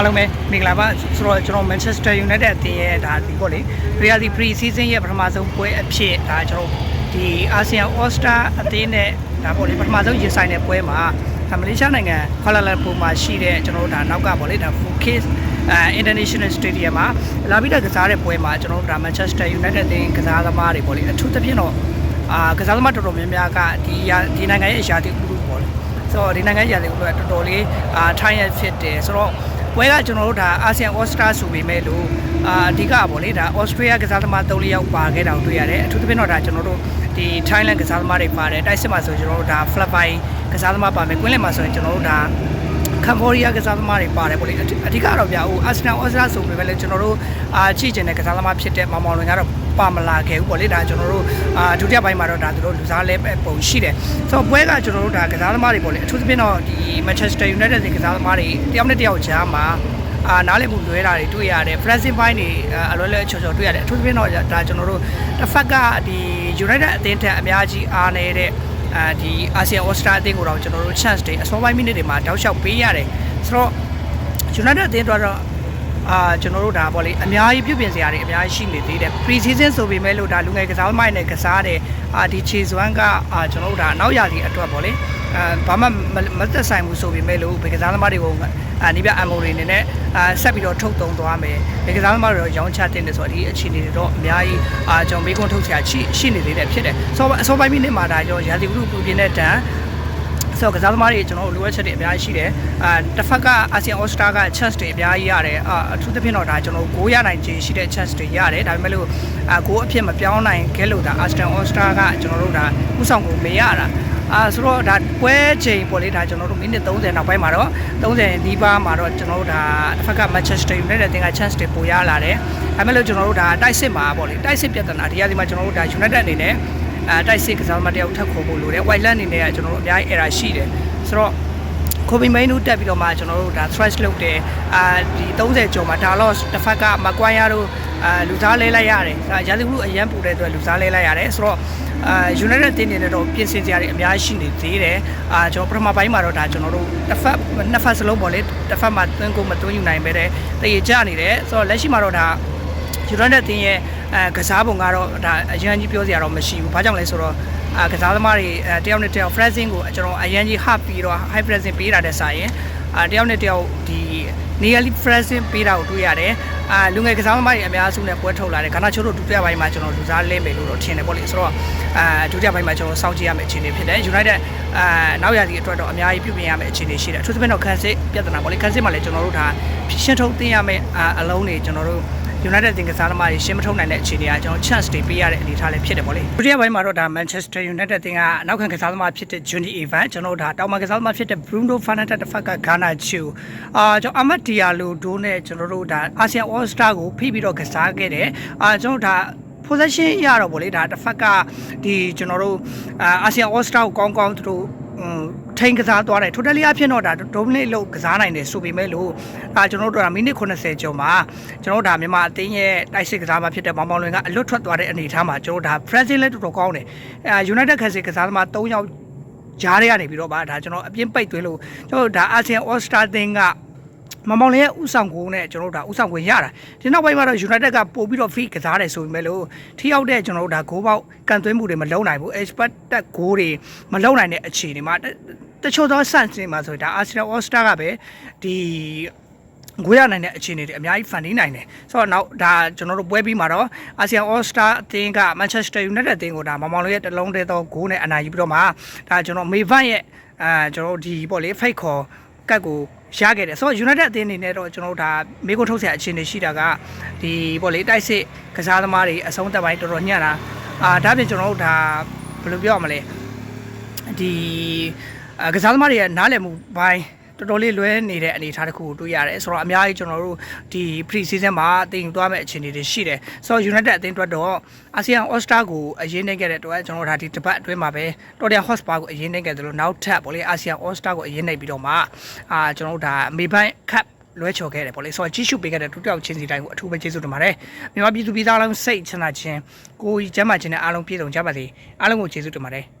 အားလုံးပဲမင်္ဂလာပါဆိုတော့ကျွန်တော် Manchester United အသင်းရဲ့ဒါဒီပေါ့လေ Real the Pre-season ရဲ့ပထမဆုံးပွဲအဖြစ်ဒါကျွန်တော်ဒီ ASEAN All Star အသင်းနဲ့ဒါပေါ့လေပထမဆုံးရင်ဆိုင်တဲ့ပွဲမှာဒါမလေးရှားနိုင်ငံကွာလာလမ်ပူမှာရှိတဲ့ကျွန်တော်တို့ဒါနောက်ကပေါ့လေဒါ Fukis အဲ International Stadium မှာလာပြီးတော့ကစားတဲ့ပွဲမှာကျွန်တော်တို့ဒါ Manchester United အသင်းကစားသမားတွေပေါ့လေအထူးသဖြင့်တော့အာကစားသမားတော်တော်များများကဒီရာဒီနိုင်ငံရဲ့အရာတိဥပပေါ့လေဆိုတော့ဒီနိုင်ငံရာသီဥတုကတော်တော်လေးအာထိုင်းရဖြစ်တယ်ဆိုတော့ ပွဲကကျွန်တော်တို့ဒါအာဆီယံဩစတြာဆိုပေမဲ့လို့အာအဓိကပေါ့လေဒါဩစတြေးလျကစားသမား၃ယောက်ပါခဲ့တာကိုတွေ့ရတယ်အထူးသဖြင့်တော့ဒါကျွန်တော်တို့ဒီ Thailand ကစားသမားတွေပါတယ်တိုက်စစ်မှာဆိုကျွန်တော်တို့ဒါ Philippines ကစားသမားပါမယ်ကွင်းလင်မှာဆိုရင်ကျွန်တော်တို့ဒါ ကမ်ဘောဒီးယားကစားသမားတွေပါတယ်ပေါ့လေအဓိအဓိကတော့ဗျာဟိုအာဆင်နယ်ဩစတြာဆိုပေမဲ့လည်းကျွန်တော်တို့အာချိကျင်တဲ့ကစားသမားဖြစ်တဲ့မောင်မောင်လွင်ကတော့ပါမလာခဲ့ဘူးပေါ့လေဒါကျွန်တော်တို့အာဒုတိယပိုင်းမှာတော့ဒါသူတို့လူစားလဲပုံရှိတယ်ဆိုတော့ပွဲကကျွန်တော်တို့ဒါကစားသမားတွေပေါ့လေအထူးသဖြင့်တော့ဒီ Manchester United ကစားသမားတွေတယောက်နဲ့တယောက်ကြားမှာအာနားလည်မှုလွဲတာတွေတွေ့ရတယ် Francine Fine တွေအလွယ်လွယ်ချော်ချော်တွေ့ရတယ်အထူးသဖြင့်တော့ဒါကျွန်တော်တို့တစ်ဖက်ကဒီ United အသင်းထက်အများကြီးအားနေတဲ့ အာဒီအာဆီယံဩစတြာအသင်းကိုတော့ကျွန်တော်တို့ chance တွေအစောပိုင်းမိနစ်တွေမှာတောက်လျှောက်ပေးရတယ်ဆိုတော့ United အသင်းတို့တော့အာကျွန်တော်တို့ဒါပေါ့လေအများကြီးပြုပြင်စရာတွေအများကြီးရှိနေသေးတယ် pre season ဆိုပေမဲ့လို့ဒါလူငယ်ကစားသမားတွေနဲ့ကစားတယ်အာဒီခြေစွမ်းကအာကျွန်တော်တို့ဒါနောက်ရာသီအတွက်ပေါ့လေ အာဘာမှမသက်ဆိုင်ဘူးဆိုပေမဲ့လို့ဘယ်ကစားသမားတွေကိုအာနိဗျအမိုတွေနေနဲ့အာဆက်ပြီးတော့ထုတ်တုံသွားမယ်ဘယ်ကစားသမားတွေတော့ရောင်းချတင်တယ်ဆိုတော့ဒီအခြေအနေတွေတော့အများကြီးအာကျွန်တော်မေးခွန်းထုတ်စရာရှိရှိနေသေးတယ်ဖြစ်တယ်ဆိုတော့အစောပိုင်းမိနစ်မှာဒါကျွန်တော်ရာသီဥတုပူပြင်းတဲ့တန်ဆိုတော့ကစားသမားတွေကျွန်တော်တို့လိုအပ်ချက်တွေအများကြီးရှိတယ်အာတစ်ဖက်ကအာဆီယံဩစတြာက chance တွေအများကြီးရတယ်အာအထူးသဖြင့်တော့ဒါကျွန်တော်9ရနိုင်ခြေရှိတဲ့ chance တွေရတယ်ဒါပေမဲ့လို့အာကိုအဖြစ်မပြောင်းနိုင်ခဲ့လို့ဒါအာစတန်ဩစတြာကကျွန်တော်တို့ဒါဥဆောင်ကိုမရတာ အာဆိုတော့ဒါပွဲချိန်ပေါ့လေဒါကျွန်တော်တို့မိနစ်30နောက်ပိုင်းမှာတော့30ဒီပါမှာတော့ကျွန်တော်တို့ဒါတစ်ဖက်က Manchester United တင်က chance တွေပိုရလာတယ်ဒါပေမဲ့လို့ကျွန်တော်တို့ဒါတိုက်စစ်မှာပေါ့လေတိုက်စစ်ပြဿနာဒီရဒီမှာကျွန်တော်တို့ဒါ United အနေနဲ့အဲတိုက်စစ်ကစားသမားတယောက်ထပ်ခေါ်ဖို့လိုတယ် White Land အနေနဲ့ကကျွန်တော်တို့အများကြီး error ရှိတယ်ဆိုတော့ကိုဘီမိန်တို့တက်ပြီးတော့မှကျွန်တော်တို့ဒါ thresh လုပ်တယ်အာဒီ30ကျော်မှာဒါတော့တစ်ဖက်ကမကွိုင်းရတို့ အာလူစားလဲလိုက်ရတယ်ဒါရာသီဥတုအရန်ပူတဲ့အတွက်လူစားလဲလိုက်ရတယ်ဆိုတော့အာ United တင်းနေနဲ့တော့ပြင်ဆင်စရာတွေအများကြီးရှိနေသေးတယ်အာကျွန်တော်ပထမပိုင်းမှာတော့ဒါကျွန်တော်တို့တစ်ဖက်နှစ်ဖက်စလုံးပေါ့လေတစ်ဖက်မှာသွင်းကိုမသွင်းယူနိုင်ပဲတဲ့တရေကြနေတယ်ဆိုတော့လက်ရှိမှာတော့ဒါ United တင်းရဲ့အဲကစားပုံကတော့ဒါအရန်ကြီးပြောစရာတော့မရှိဘူးဘာကြောင့်လဲဆိုတော့အာကစားသမားတွေအဲတယောက်နဲ့တယောက် pressing ကိုကျွန်တော်အရန်ကြီး hard ပြီးတော့ high pressing ပေးတာတဲ့စာရင်အာတယောက်နဲ့တယောက်ဒီ nearly pressing ပေးတာကိုတွေ့ရတယ် အာလူငယ်ကစားသမားတွေအများစုနဲ့ပွဲထုတ်လာတယ်ခဏချိုးတို့ဒုတိယပိုင်းမှာကျွန်တော်လူစားလဲမယ်လို့တော့ထင်တယ်ပေါ့လေဆိုတော့အာဒုတိယပိုင်းမှာကျွန်တော်စောင့်ကြည့်ရမယ့်အခြေအနေဖြစ်တယ် United အာနောက်ရာသီအတွက်တော့အများကြီးပြုပြင်ရမယ့်အခြေအနေရှိတယ်အထူးသဖြင့်တော့ခန်းစစ်ပြဿနာပေါ့လေခန်းစစ်မှာလည်းကျွန်တော်တို့ဒါရှင်းထုတ်သိရမယ့်အလုံးတွေကျွန်တော်တို့ United တင်ကစားသမားတွေရှင်းမထုတ်နိုင်တဲ့အခြေအနေကကျွန်တော် chance တွေပေးရတဲ့အနေအထားလေးဖြစ်တယ်ပေါ့လေဒုတိယပိုင်းမှာတော့ဒါ Manchester United တင်ကနောက်ခံကစားသမားဖြစ်တဲ့ Johnny Evans ကျွန်တော်တို့ဒါတောင်မကစားသမားဖြစ်တဲ့ Bruno Fernandes တစ်ဖက်က Ghana Chu အာကျွန်တော် Ahmad Diallo တို့နဲ့ကျွန်တော်တို့ဒါ ASEAN All Star ကိုဖိပြီးတော့ကစားခဲ့တယ်အာကျွန်တော်ဒါ possession ရတော့ဗောလေဒါတစ်ဖက်ကဒီကျွန်တော်တို့အာ ASEAN All Star ကိုကောင်းကောင်းသူတို့ ထိန်ကစားသွားတယ် totally အဖြစ်တော့ဒါဒိုမနစ်လို့ကစားနိုင်တယ်ဆိုပေမဲ့လို့အာကျွန်တော်တို့ဒါမိနစ်80ကျော်မှာကျွန်တော်တို့ဒါမြန်မာအသင်းရဲ့တိုက်စစ်ကစားမှာဖြစ်တဲ့မောင်မောင်လွင်ကအလွတ်ထွက်သွားတဲ့အနေအထားမှာကျွန်တော်တို့ဒါ Brazil လည်းတော်တော်ကောင်းတယ်အာ United ခက်စစ်ကစားသမား3ယောက်ကြားရကနေပြီးတော့ဗာဒါကျွန်တော်အပြင်းပိတ်သွင်းလို့ကျွန်တော်တို့ဒါ ASEAN All Star သင်းက မမောင်လေးရဲ့ဥဆောင်ကိုနဲ့ကျွန်တော်တို့ဒါဥဆောင်ဝင်ရတာဒီနောက်ပိုင်းမှာတော့ United ကပို့ပြီးတော့ free ကစားတယ်ဆိုပေမဲ့လို့ထိရောက်တဲ့ကျွန်တော်တို့ဒါဂိုးပေါက်ကန်သွင်းမှုတွေမလုံးနိုင်ဘူး expert တက်ဂိုးတွေမလုံးနိုင်တဲ့အခြေအနေမှာတချို့သော sense တွေမှာဆိုဒါ Arsenal All Star ကပဲဒီငွေရနိုင်တဲ့အခြေအနေတွေအများကြီးဖန်တီးနိုင်တယ်ဆိုတော့နောက်ဒါကျွန်တော်တို့ပွဲပြီးမှာတော့ ASEAN All Star အသင်းက Manchester United အသင်းကိုဒါမောင်မောင်လေးရဲ့တလုံးတည်းသောဂိုးနဲ့အနိုင်ယူပြီးတော့မှဒါကျွန်တော်မေဗန်ရဲ့အာကျွန်တော်တို့ဒီပေါ့လေ fake ခေါ်ကတ်ကို ရခဲ့တယ်ဆိုတော့ United အသင်းအနေနဲ့တော့ကျွန်တော်တို့ဒါမေကိုထုတ်ဆရာအခြေအနေရှိတာကဒီပေါ့လေတိုက်စစ်ကစားသမားတွေအဆုံးသက်ပိုင်းတော်တော်ညံ့တာအာဒါပြင်ကျွန်တော်တို့ဒါဘယ်လိုပြောရမလဲဒီကစားသမားတွေရဲ့နားလည်မှုဘိုင်း တော်တော်လေးလွဲနေတဲ့အနေအထားတစ်ခုကိုတွေ့ရတယ်ဆိုတော့အများကြီးကျွန်တော်တို့ဒီ pre season မှာတင်ယူသွားမဲ့အခြေအနေတွေရှိတယ်ဆိုတော့ United အသင်းအတွက်တော့ ASEAN All Star ကိုအရင်နေခဲ့တဲ့အတွက်ကျွန်တော်တို့ဒါဒီတပတ်အတွင်းမှာပဲ Tottenham Hotspur ကိုအရင်နေခဲ့တယ်လို့နောက်ထပ်ပေါ့လေ ASEAN All Star ကိုအရင်နေပြီးတော့မှအာကျွန်တော်တို့ဒါမေဘိုင်း cup လွဲချော်ခဲ့တယ်ပေါ့လေဆိုတော့ကြီးစုပေးခဲ့တဲ့တူတောက်ချင်းစီတိုင်းကိုအထူးပဲကျေးဇူးတင်ပါတယ်မြန်မာပြည်သူပြည်သားလုံးစိတ်ချမ်းသာခြင်းကိုယ်ကြီးကျမ်းမာခြင်းနဲ့အားလုံးပြည့်စုံကြပါစေအားလုံးကိုကျေးဇူးတင်ပါတယ်